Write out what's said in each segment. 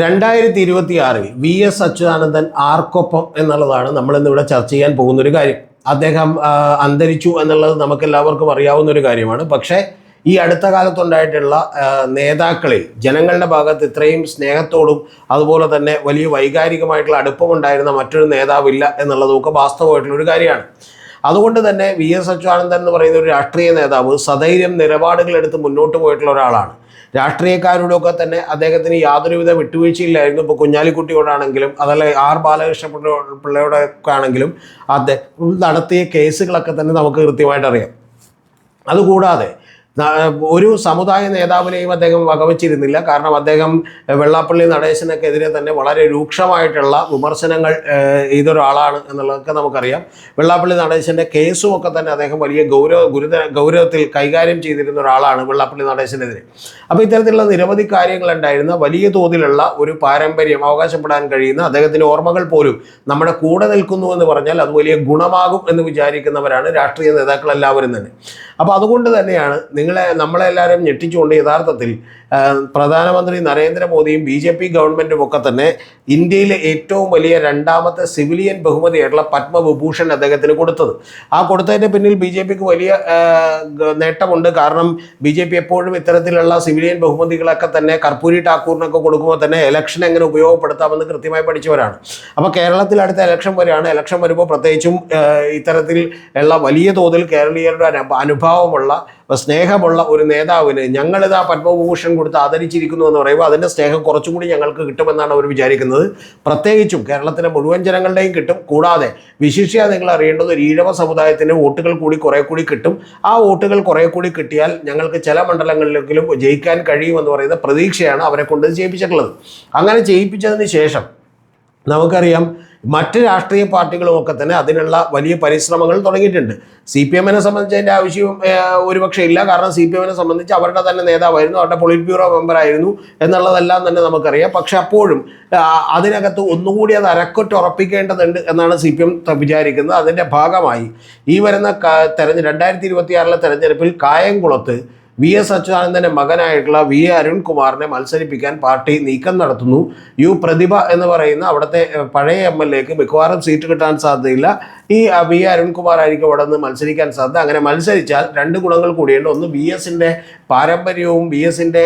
രണ്ടായിരത്തി ഇരുപത്തി ആറിൽ വി എസ് അച്യുതാനന്ദൻ ആർക്കൊപ്പം എന്നുള്ളതാണ് നമ്മൾ ഇന്നിവിടെ ചർച്ച ചെയ്യാൻ പോകുന്ന ഒരു കാര്യം. അദ്ദേഹം അന്തരിച്ചു എന്നുള്ളത് നമുക്ക് എല്ലാവർക്കും അറിയാവുന്ന ഒരു കാര്യമാണ്. പക്ഷേ ഈ അടുത്ത കാലത്തുണ്ടായിട്ടുള്ള നേതാക്കളിൽ ജനങ്ങളുടെ ഭാഗത്ത് ഇത്രയും സ്നേഹത്തോടും അതുപോലെ തന്നെ വലിയ വൈകാരികമായിട്ടുള്ള അടുപ്പമുണ്ടായിരുന്ന മറ്റൊരു നേതാവില്ല എന്നുള്ളതൊക്കെ വാസ്തവമായിട്ടുള്ള ഒരു കാര്യമാണ്. അതുകൊണ്ട് തന്നെ വി എസ് അച്യുതാനന്ദൻ എന്ന് പറയുന്ന ഒരു രാഷ്ട്രീയ നേതാവ് സധൈര്യം നിലപാടുകൾ എടുത്ത് മുന്നോട്ട് പോയിട്ടുള്ള ഒരാളാണ്. രാഷ്ട്രീയക്കാരോടൊക്കെ തന്നെ അദ്ദേഹത്തിന് യാതൊരുവിധ വിട്ടുവീഴ്ചയില്ലായിരുന്നു. ഇപ്പോൾ കുഞ്ഞാലിക്കുട്ടിയോടാണെങ്കിലും അതല്ല ആർ ബാലകൃഷ്ണ പിള്ള- പിള്ളയോടൊക്കെ ആണെങ്കിലും അദ്ദേഹം നടത്തിയ കേസുകളൊക്കെ തന്നെ നമുക്ക് കൃത്യമായിട്ട് അറിയാം അതുകൂടാതെ ഒരു സമുദായ നേതാവിനെയും അദ്ദേഹം വകവച്ചിരുന്നില്ല. കാരണം അദ്ദേഹം വെള്ളാപ്പള്ളി നടേശനൊക്കെതിരെ തന്നെ വളരെ രൂക്ഷമായിട്ടുള്ള വിമർശനങ്ങൾ ഇതൊരാളാണ് എന്നുള്ളതൊക്കെ നമുക്കറിയാം. വെള്ളാപ്പള്ളി നടേശന്റെ കേസും ഒക്കെ തന്നെ അദ്ദേഹം വലിയ ഗൗരവ ഗുരുത ഗൗരവത്തിൽ കൈകാര്യം ചെയ്തിരുന്ന ഒരാളാണ് വെള്ളാപ്പള്ളി നടേശനെതിരെ. അപ്പോൾ ഇത്തരത്തിലുള്ള നിരവധി കാര്യങ്ങളുണ്ടായിരുന്ന വലിയ തോതിലുള്ള ഒരു പാരമ്പര്യം അവകാശപ്പെടാൻ കഴിയുന്ന അദ്ദേഹത്തിന്റെ ഓർമ്മകൾ പോലും നമ്മുടെ കൂടെ നിൽക്കുന്നു എന്ന് പറഞ്ഞാൽ അത് വലിയ ഗുണമാകും എന്ന് വിചാരിക്കുന്നവരാണ് രാഷ്ട്രീയ നേതാക്കൾ എല്ലാവരും തന്നെ. അപ്പോൾ അതുകൊണ്ട് തന്നെയാണ് നിങ്ങളെ നമ്മളെല്ലാവരും ഞെട്ടിച്ചുകൊണ്ട് യഥാർത്ഥത്തിൽ പ്രധാനമന്ത്രി നരേന്ദ്രമോദിയും ബി ജെ പി ഗവൺമെന്റും ഒക്കെ തന്നെ ഇന്ത്യയിലെ ഏറ്റവും വലിയ രണ്ടാമത്തെ സിവിലിയൻ ബഹുമതിയായിട്ടുള്ള പത്മവിഭൂഷൺ അദ്ദേഹത്തിന് കൊടുത്തത്. ആ കൊടുത്തതിന്റെ പിന്നിൽ ബി ജെ പിക്ക് വലിയ നേട്ടമുണ്ട്. കാരണം ബി ജെ പി എപ്പോഴും ഇത്തരത്തിലുള്ള സിവിലിയൻ ബഹുമതികളൊക്കെ തന്നെ കർപ്പൂരി ഠാക്കൂറിനൊക്കെ കൊടുക്കുമ്പോൾ തന്നെ ഇലക്ഷൻ എങ്ങനെ ഉപയോഗപ്പെടുത്താമെന്ന് കൃത്യമായി പഠിച്ചവരാണ്. അപ്പോൾ കേരളത്തിൽ അടുത്ത ഇലക്ഷൻ വരെയാണ് ഇലക്ഷൻ വരുമ്പോൾ പ്രത്യേകിച്ചും ഇത്തരത്തിൽ ഉള്ള വലിയ തോതിൽ കേരളീയരുടെ അനുഭവമുള്ള അനുഭാവമുള്ള സ്നേഹമുള്ള ഒരു നേതാവിന് ഞങ്ങളിതാ പത്മഭൂഷൺ കൊടുത്ത് ആദരിച്ചിരിക്കുന്നു എന്ന് പറയുമ്പോൾ അതിന്റെ സ്നേഹം കുറച്ചും കൂടി ഞങ്ങൾക്ക് കിട്ടുമെന്നാണ് അവർ വിചാരിക്കുന്നത്. പ്രത്യേകിച്ചും കേരളത്തിലെ മുഴുവൻ ജനങ്ങളുടെയും കിട്ടും. കൂടാതെ വിശിഷ്യ നിങ്ങൾ അറിയേണ്ടത് ഒരു ഈഴവ സമുദായത്തിന് വോട്ടുകൾ കൂടി കുറേ കൂടി കിട്ടും. ആ വോട്ടുകൾ കുറേ കൂടി കിട്ടിയാൽ ഞങ്ങൾക്ക് ചില മണ്ഡലങ്ങളിലെങ്കിലും ജയിക്കാൻ കഴിയുമെന്ന് പറയുന്ന പ്രതീക്ഷയാണ് അവരെ കൊണ്ട് ചെയ്യിപ്പിച്ചിട്ടുള്ളത് അങ്ങനെ ചെയ്യിപ്പിച്ചതിന് ശേഷം നമുക്കറിയാം മറ്റ് രാഷ്ട്രീയ പാർട്ടികളും ഒക്കെ തന്നെ അതിനുള്ള വലിയ പരിശ്രമങ്ങൾ തുടങ്ങിയിട്ടുണ്ട്. സി പി എമ്മിനെ സംബന്ധിച്ച് അതിന്റെ ആവശ്യവും ഒരുപക്ഷെ ഇല്ല. കാരണം സി പി എമ്മിനെ സംബന്ധിച്ച് അവരുടെ തന്നെ നേതാവായിരുന്നു. അവരുടെ പൊളിറ്റ് ബ്യൂറോ മെമ്പറായിരുന്നു എന്നുള്ളതെല്ലാം തന്നെ നമുക്കറിയാം. പക്ഷെ അപ്പോഴും അതിനകത്ത് ഒന്നുകൂടി അത് അരക്കൊറ്റ ഉറപ്പിക്കേണ്ടതുണ്ട് എന്നാണ് സി പി എം വിചാരിക്കുന്നത്. അതിന്റെ ഭാഗമായി ഈ വരുന്ന തെരഞ്ഞെടുപ്പ് തെരഞ്ഞ് രണ്ടായിരത്തി ഇരുപത്തിയാറിലെ തെരഞ്ഞെടുപ്പിൽ കായംകുളത്ത് വി എസ് അച്യുതാനന്ദന്റെ മകനായിട്ടുള്ള വി എ അരുൺകുമാറിനെ മത്സരിപ്പിക്കാൻ പാർട്ടി നീക്കം നടത്തുന്നു. യു പ്രതിഭ എന്ന് പറയുന്ന അവിടുത്തെ പഴയ എം എൽ എക്ക് മിക്കവാറും സീറ്റ് കിട്ടാൻ സാധ്യതയില്ല. ഈ വി അരുൺകുമാർ ആയിരിക്കും അവിടെ നിന്ന് മത്സരിക്കാൻ സാധ്യത. അങ്ങനെ മത്സരിച്ചാൽ രണ്ട് ഗുണങ്ങൾ കൂടിയുണ്ട്. ഒന്ന് ബി എസിന്റെ പാരമ്പര്യവും ബി എസിന്റെ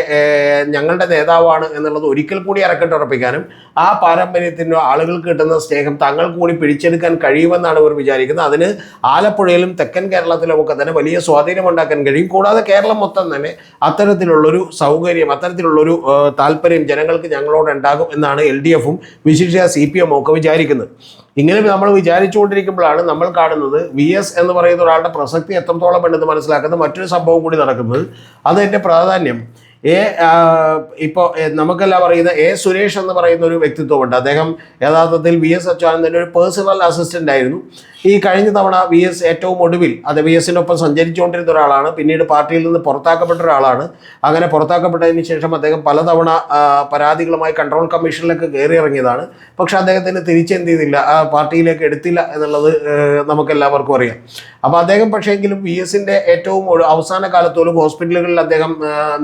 ഞങ്ങളുടെ നേതാവാണ് എന്നുള്ളത് ഒരിക്കൽ കൂടി ഇറക്കിട്ട് ഉറപ്പിക്കാനും ആ പാരമ്പര്യത്തിന്റെ ആളുകൾക്ക് കിട്ടുന്ന സ്നേഹം തങ്ങൾക്ക് കൂടി പിടിച്ചെടുക്കാൻ കഴിയുമെന്നാണ് ഇവർ വിചാരിക്കുന്നത്. അതിന് ആലപ്പുഴയിലും തെക്കൻ കേരളത്തിലും ഒക്കെ തന്നെ വലിയ സ്വാധീനം ഉണ്ടാക്കാൻ കഴിയും. കൂടാതെ കേരളം മൊത്തം തന്നെ അത്തരത്തിലുള്ളൊരു സൗകര്യം അത്തരത്തിലുള്ളൊരു താല്പര്യം ജനങ്ങൾക്ക് ഞങ്ങളോട് ഉണ്ടാകും എന്നാണ് എൽ ഡി എഫും വിശിഷ്യ സി പി എമ്മും ഒക്കെ വിചാരിക്കുന്നത്. ഇങ്ങനെ നമ്മൾ വിചാരിച്ചുകൊണ്ടിരിക്കുമ്പോഴാണ് നമ്മൾ കാണുന്നത്. വി എസ് എന്ന് പറയുന്ന ഒരാളുടെ പ്രസക്തി എത്രത്തോളം ഉണ്ടെന്ന് മനസ്സിലാക്കുന്ന മറ്റൊരു സംഭവം കൂടി നടക്കുന്നത്. അതിന്റെ പ്രാധാന്യം. എ ഇപ്പോൾ നമുക്കെല്ലാം പറയുന്ന എ സുരേഷ് എന്ന് പറയുന്ന ഒരു വ്യക്തിത്വമുണ്ട്. അദ്ദേഹം യഥാർത്ഥത്തിൽ വി എസ് അച്യുതാനന്ദന്റെ ഒരു പേഴ്സണൽ അസിസ്റ്റന്റ് ആയിരുന്നു. ഈ കഴിഞ്ഞ തവണ വി എസ് ഏറ്റവും ഒടുവിൽ അത് വി എസിനൊപ്പം സഞ്ചരിച്ചുകൊണ്ടിരുന്ന ഒരാളാണ്. പിന്നീട് പാർട്ടിയിൽ നിന്ന് പുറത്താക്കപ്പെട്ട ഒരാളാണ്. അങ്ങനെ പുറത്താക്കപ്പെട്ടതിന് ശേഷം അദ്ദേഹം പലതവണ പരാതികളുമായി കൺട്രോൾ കമ്മീഷനിലേക്ക് കയറി ഇറങ്ങിയതാണ്. പക്ഷെ അദ്ദേഹത്തിന് തിരിച്ചെന്ത് ചെയ്തില്ല. ആ പാർട്ടിയിലേക്ക് എടുത്തില്ല എന്നുള്ളത് നമുക്ക് നമുക്കെല്ലാവർക്കും അറിയാം. അപ്പോൾ അദ്ദേഹം പക്ഷേങ്കിലും വി എസിന്റെ ഏറ്റവും അവസാന കാലത്തോളം ഹോസ്പിറ്റലുകളിൽ അദ്ദേഹം ആ,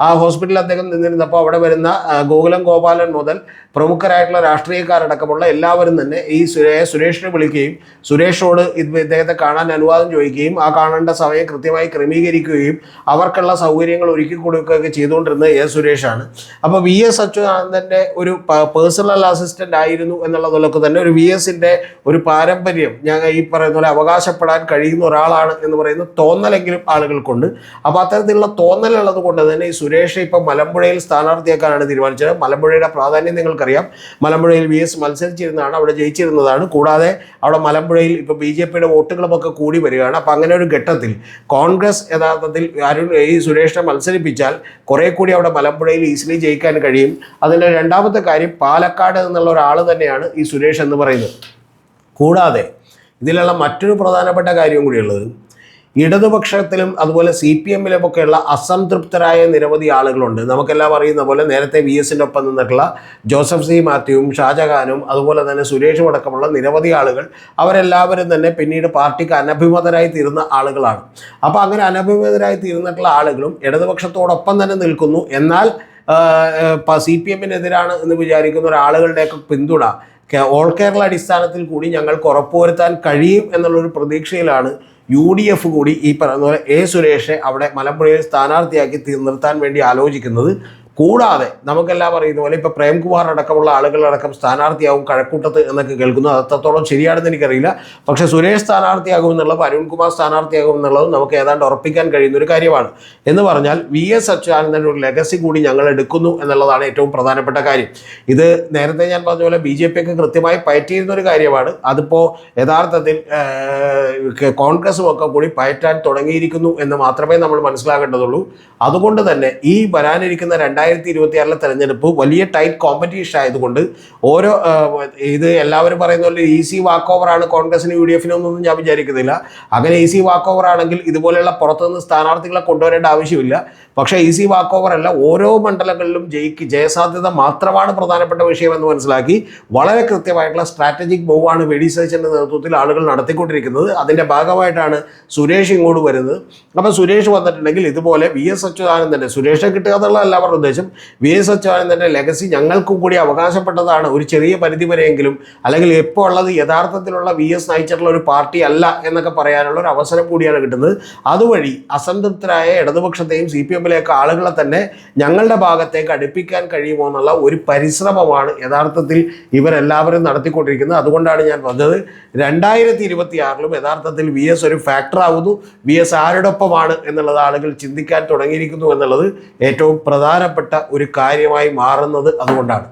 ആ ഹോസ്പിറ്റലിൽ അദ്ദേഹം നിന്നിരുന്നപ്പോൾ അവിടെ വരുന്ന ഗോകുലം ഗോപാലൻ മുതൽ പ്രമുഖരായിട്ടുള്ള രാഷ്ട്രീയക്കാരടക്കമുള്ള എല്ലാവരും തന്നെ ഈ സുരേ സുരേഷിനെ വിളിക്കുകയും സുരേഷോട് ഇത് ഇദ്ദേഹത്തെ കാണാൻ അനുവാദം ചോദിക്കുകയും ആ കാണേണ്ട സമയം കൃത്യമായി ക്രമീകരിക്കുകയും അവർക്കുള്ള സൗകര്യങ്ങൾ ഒരുക്കി കൊടുക്കുകയൊക്കെ ചെയ്തുകൊണ്ടിരുന്നത് എ. സുരേഷാണ്. അപ്പോൾ വി. എസ്. അച്യുതാനന്ദന്റെ ഒരു പേഴ്സണൽ അസിസ്റ്റന്റ് ആയിരുന്നു എന്നുള്ളതൊക്കെ തന്നെ ഒരു വി. എസിന്റെ ഒരു പാരമ്പര്യം. ഞാൻ ഈ പറയുന്ന പോലെ അവകാശപ്പെടാൻ കഴിയുന്ന ഒരാളാണ് എന്ന് പറയുന്ന തോന്നലെങ്കിലും ആളുകൾക്കുണ്ട്. അപ്പോൾ അത്തരത്തിലുള്ള തോന്നലുള്ളത് കൊണ്ട് തന്നെ ഈ സുരേഷ് ഇപ്പം മലമ്പുഴയിൽ സ്ഥാനാർത്ഥിയാക്കാനാണ് തീരുമാനിച്ചത്. മലമ്പുഴയുടെ പ്രാധാന്യം നിങ്ങൾക്കറിയാം. മലമ്പുഴയിൽ വി എസ് മത്സരിച്ചിരുന്നതാണ് അവിടെ ജയിച്ചിരുന്നതാണ്. കൂടാതെ അവിടെ മലമ്പുഴയിൽ ഇപ്പോൾ ബി ജെ പിയുടെ വോട്ടുകളുമൊക്കെ കൂടി വരികയാണ്. അപ്പോൾ അങ്ങനെ ഒരു ഘട്ടത്തിൽ കോൺഗ്രസ് യഥാർത്ഥത്തിൽ അരുൺ ഈ സുരേഷിനെ മത്സരിപ്പിച്ചാൽ കുറേ കൂടി അവിടെ മലമ്പുഴയിൽ ഈസിലി ജയിക്കാൻ കഴിയും. അതിന്റെ രണ്ടാമത്തെ കാര്യം പാലക്കാട് എന്നുള്ള ഒരാൾ തന്നെയാണ് ഈ സുരേഷ് എന്ന് പറയുന്നത്. കൂടാതെ ഇതിലുള്ള മറ്റൊരു പ്രധാനപ്പെട്ട കാര്യം കൂടിയുള്ളത് ഇടതുപക്ഷത്തിലും അതുപോലെ സി പി എമ്മിലുമൊക്കെയുള്ള അസംതൃപ്തരായ നിരവധി ആളുകളുണ്ട്. നമുക്കെല്ലാം അറിയുന്ന പോലെ നേരത്തെ വി എസിന്റെ ഒപ്പം നിന്നിട്ടുള്ള ജോസഫ് സി മാത്യുവും ഷാജഹാനും അതുപോലെ തന്നെ സുരേഷും അടക്കമുള്ള നിരവധി ആളുകൾ അവരെല്ലാവരും തന്നെ പിന്നീട് പാർട്ടിക്ക് അനഭിമതരായി തീരുന്ന ആളുകളാണ്. അപ്പോൾ അങ്ങനെ അനഭിമതരായി തീർന്നിട്ടുള്ള ആളുകളും ഇടതുപക്ഷത്തോടൊപ്പം തന്നെ നിൽക്കുന്നു. എന്നാൽ സി പി എമ്മിനെതിരാണ് എന്ന് വിചാരിക്കുന്ന ഒരാളുകളുടെയൊക്കെ പിന്തുണ ഓൾ കേരള അടിസ്ഥാനത്തിൽ കൂടി ഞങ്ങൾക്ക് ഉറപ്പുവരുത്താൻ കഴിയും എന്നുള്ളൊരു പ്രതീക്ഷയിലാണ് യു ഡി എഫ് കൂടി ഈ പറയുന്ന പോലെ എ സുരേഷെ അവിടെ മലമ്പുഴയിൽ സ്ഥാനാർത്ഥിയാക്കി നിർത്താൻ വേണ്ടി ആലോചിക്കുന്നത് കൂടാതെ നമുക്കെല്ലാം അറിയുന്ന പോലെ ഇപ്പം പ്രേംകുമാർ അടക്കമുള്ള ആളുകളടക്കം സ്ഥാനാർത്ഥിയാകും കഴക്കൂട്ടത്ത് എന്നൊക്കെ കേൾക്കുന്നു. അത് അത്രത്തോളം ശരിയാണെന്ന് എനിക്കറിയില്ല. പക്ഷേ സുരേഷ് സ്ഥാനാർത്ഥിയാകും എന്നുള്ളത് അരുൺകുമാർ സ്ഥാനാർത്ഥിയാകും എന്നുള്ളതും നമുക്ക് ഏതാണ്ട് ഉറപ്പിക്കാൻ കഴിയുന്ന ഒരു കാര്യമാണ്. എന്ന് പറഞ്ഞാൽ വി എസ് അച്യുതാനന്ദന്റെ ഒരു ലെഗസി കൂടി ഞങ്ങൾ എടുക്കുന്നു എന്നുള്ളതാണ് ഏറ്റവും പ്രധാനപ്പെട്ട കാര്യം. ഇത് നേരത്തെ ഞാൻ പറഞ്ഞ പോലെ ബി ജെ പി ഒക്കെ കൃത്യമായി പയറ്റിയിരുന്ന ഒരു കാര്യമാണ്. അതിപ്പോൾ യഥാർത്ഥത്തിൽ കോൺഗ്രസും ഒക്കെ കൂടി പയറ്റാൻ തുടങ്ങിയിരിക്കുന്നു എന്ന് മാത്രമേ നമ്മൾ മനസ്സിലാക്കേണ്ടതുള്ളൂ അതുകൊണ്ട് തന്നെ ഈ വരാനിരിക്കുന്ന രണ്ടായിരത്തി ഇരുപത്തി ആറിലെ തെരഞ്ഞെടുപ്പ് വലിയ ടൈറ്റ് കോമ്പറ്റീഷൻ ആയതുകൊണ്ട് ഓരോ ഇത് എല്ലാവരും പറയുന്ന പോലെ ഈസി വാക്ക് ആണ് കോൺഗ്രസിന് യു ഡി എഫിനും ഒന്നും ഞാൻ വിചാരിക്കുന്നില്ല. അങ്ങനെ ഈസി വാക്ക് ഓവർ ആണെങ്കിൽ ഇതുപോലെയുള്ള പുറത്തുനിന്ന് സ്ഥാനാർത്ഥികളെ കൊണ്ടുവരേണ്ട ആവശ്യമില്ല. പക്ഷേ ഈസി വാക്ക് ഓവർ അല്ല ഓരോ മണ്ഡലങ്ങളിലും ജയിക്ക് ജയസാധ്യത മാത്രമാണ് പ്രധാനപ്പെട്ട വിഷയമെന്ന് മനസ്സിലാക്കി വളരെ കൃത്യമായിട്ടുള്ള സ്ട്രാറ്റജിക് മൂവ് ആണ് ഡി സതീശന്റെ നേതൃത്വത്തിൽ ആളുകൾ നടത്തിക്കൊണ്ടിരിക്കുന്നത്. അതിന്റെ ഭാഗമായിട്ടാണ് സുരേഷ് ഇങ്ങോട്ട് വരുന്നത്. അപ്പോൾ സുരേഷ് വന്നിട്ടുണ്ടെങ്കിൽ ഇതുപോലെ വി എസ് അച്യുതാനന്ദന്റെ സുരേഷെ കിട്ടുക എന്നുള്ളതല്ല അവരുടെ ഉദ്ദേശം വി എസ് അച്യുതാനന്ദന്റെ ലെഗസി ഞങ്ങൾക്കും കൂടി അവകാശപ്പെട്ടതാണ്. ഒരു ചെറിയ പരിധി വരെയെങ്കിലും അല്ലെങ്കിൽ ഇപ്പോൾ ഉള്ളത് യഥാർത്ഥത്തിലുള്ള വി എസ് നയിച്ചിട്ടുള്ള ഒരു പാർട്ടി അല്ല എന്നൊക്കെ പറയാനുള്ള ഒരു അവസരം കൂടിയാണ് കിട്ടുന്നത്. അതുവഴി അസംതൃപ്തരായ ഇടതുപക്ഷത്തെയും സി പി എമ്മിലേക്ക് ആളുകളെ തന്നെ ഞങ്ങളുടെ ഭാഗത്തേക്ക് അടുപ്പിക്കാൻ കഴിയുമോ എന്നുള്ള ഒരു പരിശ്രമമാണ് യഥാർത്ഥത്തിൽ ഇവരെല്ലാവരും നടത്തിക്കൊണ്ടിരിക്കുന്നത്. അതുകൊണ്ടാണ് ഞാൻ പറഞ്ഞത് രണ്ടായിരത്തി ഇരുപത്തി ആറിലും യഥാർത്ഥത്തിൽ വി എസ് ഒരു ഫാക്ടർ ആവുന്നു. വി എസ് ആരോടൊപ്പമാണ് എന്നുള്ളത് ആളുകൾ ചിന്തിക്കാൻ തുടങ്ങിയിരിക്കുന്നു എന്നുള്ളത് ഏറ്റവും പ്രധാനപ്പെട്ട ഒരു കാര്യമായി മാറുന്നത് അതുകൊണ്ടാണ്.